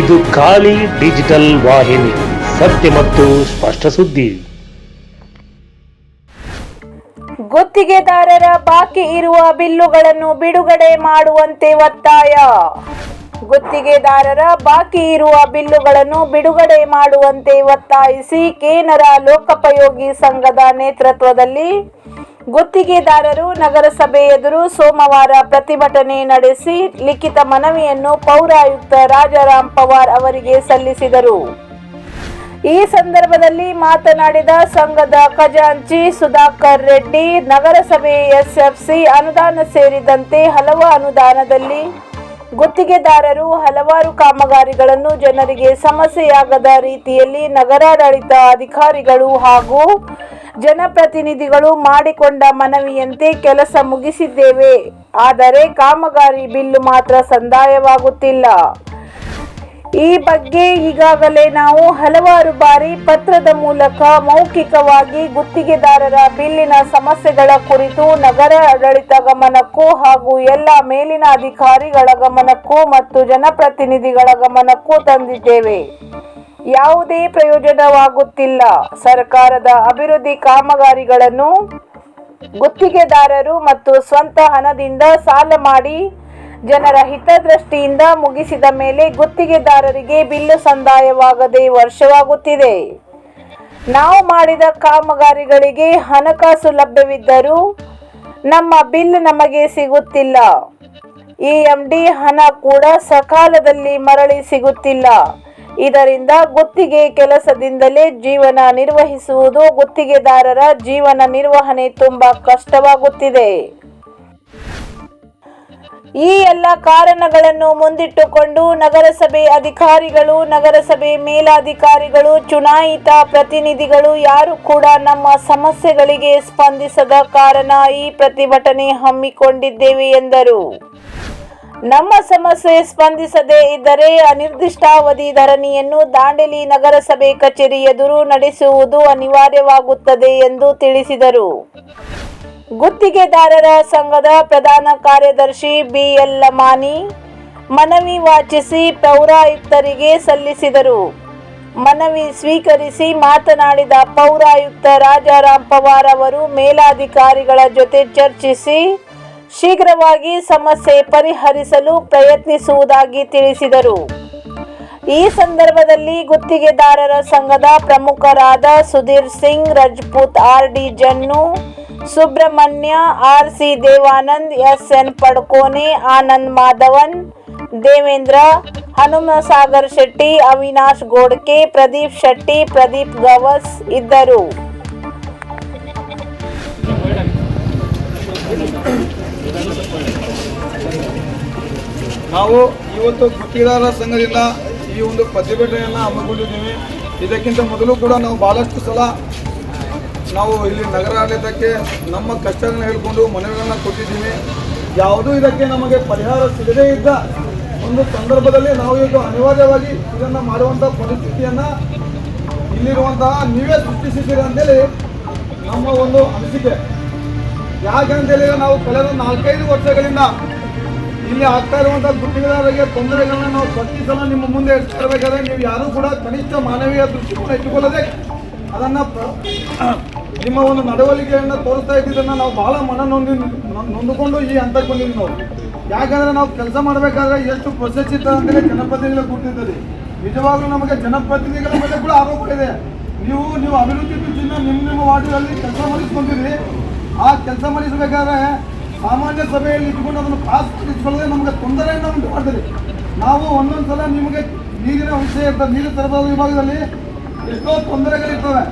ಇದು ಖಾಲಿ ಡಿಜಿಟಲ್ ವಾಹಿನಿ, ಸತ್ಯ ಮತ್ತು ಸ್ಪಷ್ಟ ಸುದ್ದಿ. ಗುತ್ತಿಗೆದಾರರ ಬಾಕಿ ಇರುವ ಬಿಲ್ಲುಗಳನ್ನು ಬಿಡುಗಡೆ ಮಾಡುವಂತೆ ಒತ್ತಾಯ. ಗುತ್ತಿಗೆದಾರರ ಬಾಕಿ ಇರುವ ಬಿಲ್ಲುಗಳನ್ನು ಬಿಡುಗಡೆ ಮಾಡುವಂತೆ ಒತ್ತಾಯಿಸಿ ಕೇನರ ಲೋಕೋಪಯೋಗಿ ಸಂಘದ ನೇತೃತ್ವದಲ್ಲಿ ಗುತ್ತಿಗೆದಾರರು ನಗರಸಭೆ ಎದುರು ಸೋಮವಾರ ಪ್ರತಿಭಟನೆ ನಡೆಸಿ ಲಿಖಿತ ಮನವಿಯನ್ನು ಪೌರಾಯುಕ್ತ ರಾಜಾರಾಮ್ ಪವಾರ್ ಅವರಿಗೆ ಸಲ್ಲಿಸಿದರು. ಈ ಸಂದರ್ಭದಲ್ಲಿ ಮಾತನಾಡಿದ ಸಂಘದ ಖಜಾಂಚಿ ಸುಧಾಕರ್ ರೆಡ್ಡಿ, ನಗರಸಭೆ ಎಸ್ಎಫ್ಸಿ ಅನುದಾನ ಸೇರಿದಂತೆ ಹಲವು ಅನುದಾನದಲ್ಲಿ ಗುತ್ತಿಗೆದಾರರು ಹಲವಾರು ಕಾಮಗಾರಿಗಳನ್ನು ಜನರಿಗೆ ಸಮಸ್ಯೆಯಾಗದ ರೀತಿಯಲ್ಲಿ ನಗರಾಡಳಿತ ಅಧಿಕಾರಿಗಳು ಹಾಗೂ ಜನಪ್ರತಿನಿಧಿಗಳು ಮಾಡಿಕೊಂಡ ಮನವಿಯಂತೆ ಕೆಲಸ ಮುಗಿಸಿದ್ದೇವೆ. ಆದರೆ ಕಾಮಗಾರಿ ಬಿಲ್ಲು ಮಾತ್ರ ಸಂದಾಯವಾಗುತ್ತಿಲ್ಲ. ಈ ಬಗ್ಗೆ ಈಗಾಗಲೇ ನಾವು ಹಲವಾರು ಬಾರಿ ಪತ್ರದ ಮೂಲಕ ಮೌಖಿಕವಾಗಿ ಗುತ್ತಿಗೆದಾರರ ಬಿಲ್ಲಿನ ಸಮಸ್ಯೆಗಳ ಕುರಿತು ನಗರ ಆಡಳಿತ ಗಮನಕ್ಕೂ ಹಾಗೂ ಎಲ್ಲ ಮೇಲಿನ ಅಧಿಕಾರಿಗಳ ಗಮನಕ್ಕೂ ಮತ್ತು ಜನಪ್ರತಿನಿಧಿಗಳ ಗಮನಕ್ಕೂ ತಂದಿದ್ದೇವೆ. ಯಾವುದೇ ಪ್ರಯೋಜನವಾಗುತ್ತಿಲ್ಲ. ಸರ್ಕಾರದ ಅಭಿವೃದ್ಧಿ ಕಾಮಗಾರಿಗಳನ್ನು ಗುತ್ತಿಗೆದಾರರು ಮತ್ತು ಸ್ವಂತ ಹಣದಿಂದ ಸಾಲ ಮಾಡಿ ಜನರ ಹಿತದೃಷ್ಟಿಯಿಂದ ಮುಗಿಸಿದ ಮೇಲೆ ಗುತ್ತಿಗೆದಾರರಿಗೆ ಬಿಲ್ಲು ಸಂದಾಯವಾಗದೆ ವರ್ಷವಾಗುತ್ತಿದೆ. ನಾವು ಮಾಡಿದ ಕಾಮಗಾರಿಗಳಿಗೆ ಹಣಕಾಸು ಲಭ್ಯವಿದ್ದರೂ ನಮ್ಮ ಬಿಲ್ ನಮಗೆ ಸಿಗುತ್ತಿಲ್ಲ. ಈ ಎಂ ಡಿ ಹಣ ಕೂಡ ಸಕಾಲದಲ್ಲಿ ಮರಳಿ ಸಿಗುತ್ತಿಲ್ಲ. ಇದರಿಂದ ಗುತ್ತಿಗೆ ಕೆಲಸದಿಂದಲೇ ಜೀವನ ನಿರ್ವಹಿಸುವುದು ಗುತ್ತಿಗೆದಾರರ ಜೀವನ ನಿರ್ವಹಣೆ ತುಂಬಾ ಕಷ್ಟವಾಗುತ್ತಿದೆ. ಈ ಎಲ್ಲ ಕಾರಣಗಳನ್ನು ಮುಂದಿಟ್ಟುಕೊಂಡು ನಗರಸಭೆ ಅಧಿಕಾರಿಗಳು, ನಗರಸಭೆ ಮೇಲಾಧಿಕಾರಿಗಳು, ಚುನಾಯಿತ ಪ್ರತಿನಿಧಿಗಳು ಯಾರು ಕೂಡ ನಮ್ಮ ಸಮಸ್ಯೆಗಳಿಗೆ ಸ್ಪಂದಿಸದ ಕಾರಣ ಈ ಪ್ರತಿಭಟನೆ ಹಮ್ಮಿಕೊಂಡಿದ್ದೇವೆ ಎಂದರು. ನಮ್ಮ ಸಮಸ್ಯೆ ಸ್ಪಂದಿಸದೇ ಇದ್ದರೆ ಅನಿರ್ದಿಷ್ಟಾವಧಿ ಧರಣಿಯನ್ನು ದಾಂಡೇಲಿ ನಗರಸಭೆ ಕಚೇರಿ ಎದುರು ನಡೆಸುವುದು ಅನಿವಾರ್ಯವಾಗುತ್ತದೆ ಎಂದು ತಿಳಿಸಿದರು. ಗುತ್ತಿಗೆದಾರರ ಸಂಘದ ಪ್ರಧಾನ ಕಾರ್ಯದರ್ಶಿ ಬಿಎಲ್ ಲಮಾನಿ ಮನವಿ ವಾಚಿಸಿ ಪೌರಾಯುಕ್ತರಿಗೆ ಸಲ್ಲಿಸಿದರು. ಮನವಿ ಸ್ವೀಕರಿಸಿ ಮಾತನಾಡಿದ ಪೌರಾಯುಕ್ತ ರಾಜಾರಾಮ್ ಪವಾರ್ ಅವರು ಮೇಲಾಧಿಕಾರಿಗಳ ಜೊತೆ ಚರ್ಚಿಸಿ ಶೀಘ್ರವಾಗಿ ಸಮಸ್ಯೆ ಪರಿಹರಿಸಲು ಪ್ರಯತ್ನಿಸುವುದಾಗಿ ತಿಳಿಸಿದರು. ಈ ಸಂದರ್ಭದಲ್ಲಿ ಗುತ್ತಿಗೆದಾರರ ಸಂಘದ ಪ್ರಮುಖರಾದ Sudhir Singh, Rajput R D Jannu, Subrahmanya R C Devanand S N Padkone, Anand Madhavan, Devendra, Hanumasagar Shetty, Avinash Godke, Pradeep Shetty, Pradeep Gavas ಇದ್ದರು. ನಾವು ಇವತ್ತು ಗುತ್ತಿಗೆದಾರರ ಸಂಘದಿಂದ ಈ ಒಂದು ಪ್ರತಿಭಟನೆಯನ್ನು ಹಮ್ಮಿಕೊಂಡಿದ್ದೀವಿ. ಇದಕ್ಕಿಂತ ಮೊದಲು ಕೂಡ ನಾವು ಭಾಳಷ್ಟು ಸಲ ನಾವು ಇಲ್ಲಿ ನಗರಾಡಳಿತಕ್ಕೆ ನಮ್ಮ ಕಷ್ಟಗಳನ್ನು ಹೇಳಿಕೊಂಡು ಮನವಿಗಳನ್ನು ಕೊಟ್ಟಿದ್ದೀವಿ. ಯಾವುದೂ ಇದಕ್ಕೆ ನಮಗೆ ಪರಿಹಾರ ಸಿಗದೇ ಇದ್ದ ಒಂದು ಸಂದರ್ಭದಲ್ಲಿ ನಾವು ಈಗ ಅನಿವಾರ್ಯವಾಗಿ ಇದನ್ನು ಮಾಡುವಂಥ ಪರಿಸ್ಥಿತಿಯನ್ನು ಇಲ್ಲಿರುವಂತಹ ನೀವೇ ಸೃಷ್ಟಿಸಿದ್ದೀರಿ ಅಂತೇಳಿ ನಮ್ಮ ಒಂದು ಅನಿಸಿಕೆ ಯಾಕಂತೇಳಿ ನಾವು ಕಳೆದ ನಾಲ್ಕೈದು ವರ್ಷಗಳಿಂದ ಇಲ್ಲಿ ಆಗ್ತಾ ಇರುವಂತಹ ಗುತ್ತಿಗೆದಾರರಿಗೆ ತೊಂದರೆಗಳನ್ನ ನಾವು ಪ್ರತಿ ಸಲ ನಿಮ್ಮ ಮುಂದೆ ಇಡ್ತಾ ನೀವು ಯಾರೂ ಕೂಡ ಕನಿಷ್ಠ ಮಾನವೀಯ ದೃಷ್ಟಿಕೋನ ಇಟ್ಟುಕೊಳ್ಳದೆ ಅದನ್ನ ನಿಮ್ಮ ಒಂದು ನಡವಳಿಕೆಯನ್ನು ತೋರಿಸ್ತಾ ಇದ್ದಿದ್ದನ್ನ ನಾವು ಬಹಳ ಮನ ನೊಂದಿ ನೊಂದುಕೊಂಡು ಈ ಹಂತಕ್ಕೆ ಬಂದಿದ್ವಿ ನಾವು. ಯಾಕಂದ್ರೆ ನಾವು ಕೆಲಸ ಮಾಡಬೇಕಾದ್ರೆ ಎಷ್ಟು ಪ್ರೊಸೆಸ್ ಅಂತೇಳಿ ಜನಪ್ರತಿನಿಧಿಗಳು ಕೂತಿದ್ದೀರಿ ನಿಜವಾಗ್ಲೂ ನಮಗೆ ಜನಪ್ರತಿನಿಧಿಗಳ ಮೇಲೆ ಕೂಡ ಆರೋಪ ಇದೆ. ನೀವು ನೀವು ಅಭಿವೃದ್ಧಿ ನಿಮ್ಮ ನಿಮ್ಮ ವಾರ್ಡ್ಗಳಲ್ಲಿ ಕೆಲಸ ಮಾಡಿಸ್ಕೊಂಡಿರಿ. ಆ ಕೆಲಸ ಮಾಡಿಸಬೇಕಾದ್ರೆ ಸಾಮಾನ್ಯ ಸಭೆಯಲ್ಲಿ ಇಟ್ಕೊಂಡು ಅದನ್ನು ಪಾಸ್ ಮಾಡಿಸ್ಕೊಳ್ಳದೆ ನಮಗೆ ತೊಂದರೆಯನ್ನು ಉಂಟು. ಮಾಡ್ತೀರಿ ನಾವು ಒಂದೊಂದು ಸಲ ನಿಮಗೆ ನೀರಿನ ವಿಷಯ ಇರ್ತದೆ ನೀರು ಸರಬರಾಜು ವಿಭಾಗದಲ್ಲಿ ಎಷ್ಟೋ ತೊಂದರೆಗಳಿರ್ತವೆ.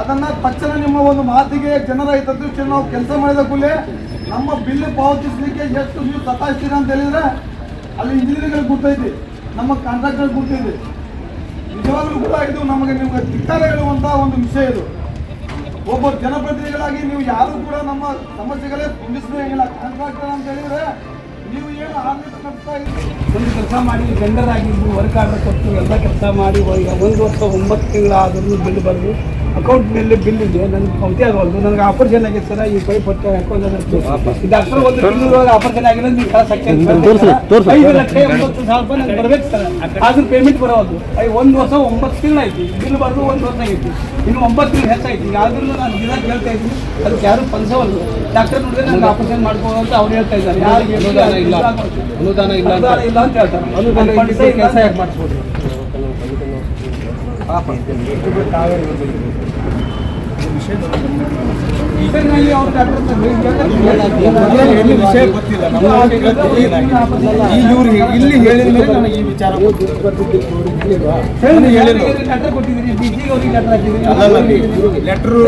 ಅದನ್ನು ತಕ್ಷಣ ನಿಮ್ಮ ಒಂದು ಮಾತಿಗೆ ಜನರ ಹಿತದೃಷ್ಟಿಯಲ್ಲಿ ನಾವು ಕೆಲಸ ಮಾಡಿದ ಕೂಡಲೇ ನಮ್ಮ ಬಿಲ್ ಪಾವತಿಸಲಿಕ್ಕೆ ಎಷ್ಟು ನೀವು ಸತಾಯಿಸ್ತೀರ ಅಂತ ಹೇಳಿದ್ರೆ ಅಲ್ಲಿ ಇಂಜಿನಿಯರ್ಗಳು ಗೊತ್ತೈತಿ ನಮ್ಮ ಕಾಂಟ್ರಾಕ್ಟರ್ ಗೊತ್ತೈತಿ ನಿಜವಾಗ್ಲೂ ಕೂಡ ಇದು ನಮಗೆ ನಿಮಗೆ ಧಿಕ್ಕಾರ ಹೇಳುವಂಥ ಒಂದು ವಿಷಯ ಇದು. ಒಬ್ಬ ಜನಪ್ರತಿನಿಧಿಗಳಾಗಿ ನೀವು ಯಾರು ಕೂಡ ನಮ್ಮ ಸಮಸ್ಯೆಗಳೇ ಸ್ಪಂದಿಸಬೇಕಿಲ್ಲ ಕಾಂಟ್ರಾಕ್ಟರ್ ಅಂತ ಹೇಳಿದ್ರೆ ನೀವು ಏನು ಆಡಳಿತ ಒಂದು ಕೆಲಸ ಮಾಡಿ ವೆಂಡರ್ ಆಗಿದ್ದು ವರ್ಕ್ ಆರ್ಡರ್ ಕೊಟ್ಟು ಎಲ್ಲ ಕೆಲಸ ಮಾಡಿ, ಒಂದು ವರ್ಷ ಒಂಬತ್ತು ತಿಂಗಳಾದರೂ ಬಿಲ್ ಬರೆದು ಅಕೌಂಟ್ನಲ್ಲಿ ಬಿಲ್ ಇದೆ ನನಗೆ ಪಾವತಿ ಆಗೋದು ನನಗೆ ಆಪರೇಷನ್ ಆಗಿದೆ ಸರ್ ಈ ಪೈಪ್ ಹೊಟ್ಟೆ ಈ ಡಾಕ್ಟರ್ ಒಂದು ತಿಂಗಳೊಳಗೆ ಆಪರೇಷನ್ ಆಗಿಲ್ಲ ನೀವು ಕಳ್ಸ ಐದು ಲಕ್ಷ ಎಂಬತ್ತು ಸಾವಿರ ರೂಪಾಯಿ ನನಗೆ ಬರ್ಬೇಕು ಸರ್. ಆದ್ರೂ ಪೇಮೆಂಟ್ ಬರೋದು. ಐ ಒಂದು ವರ್ಷ ಒಂಬತ್ತು ತಿಂಗಳು ಐತಿ ಬಿಲ್ ಬರೋದು ಒಂದು ವರ್ಷ ಆಗೈತಿ ಇನ್ನು ಒಂಬತ್ತು ತಿಂಗಳು ಹೆಚ್ಚಾಯ್ತು. ಈಗ ಆದ್ರೂ ನಾನು ದಿನ ಕೇಳ್ತಾ ಇದ್ದೀನಿ. ಅದಕ್ಕೆ ಯಾರು ಪಲ್ಸವಲ್ಲ ಡಾಕ್ಟರ್ ನೋಡಿದ್ರೆ ನನಗೆ ಆಪರೇಷನ್ ಮಾಡ್ಬೋದು ಅಂತ ಅವ್ರು ಹೇಳ್ತಾ ಇದ್ದಾರೆ. ಯಾರಿಗೆ ಅನುದಾನ ಇಲ್ಲ. ಅನುದಾನ ಇಲ್ಲ ಇಲ್ಲ ಅಂತ ಹೇಳ್ತಾರೆ. ಅನುದಾನ ಕೆಲಸ ಯಾಕೆ ಮಾಡಿಸ್ಬೋದು? ಇಲ್ಲಿ ಹೇಳಿದ ಮೇಲೆ ನನಗೆ ಈ ವಿಚಾರ ಲೆಟ್ರು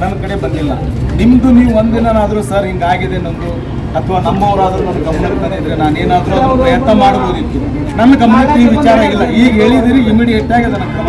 ನನ್ನ ಕಡೆ ಬಂದಿಲ್ಲ ನಿಮ್ದು ನೀವು ಒಂದಿನಾದ್ರೂ ಸರ್ ಹಿಂಗಾಗಿದೆ ನಂದು ಅಥವಾ ನಮ್ಮವರಾದ್ರೂ ನನ್ನ ಗಮನಕ್ಕೆ ಇದ್ರೆ ನಾನು ಏನಾದರೂ ಅದನ್ನ ಪ್ರಯತ್ನ ಮಾಡ್ಬೋದಿತ್ತು ನನ್ನ ಗಮನಕ್ಕೆ ಈ ವಿಚಾರ ಇಲ್ಲ ಈಗ ಹೇಳಿದಿರಿ ಇಮಿಡಿಯೇಟ್ ಆಗಿ ಅದನ್ನ ಕ್ರಮ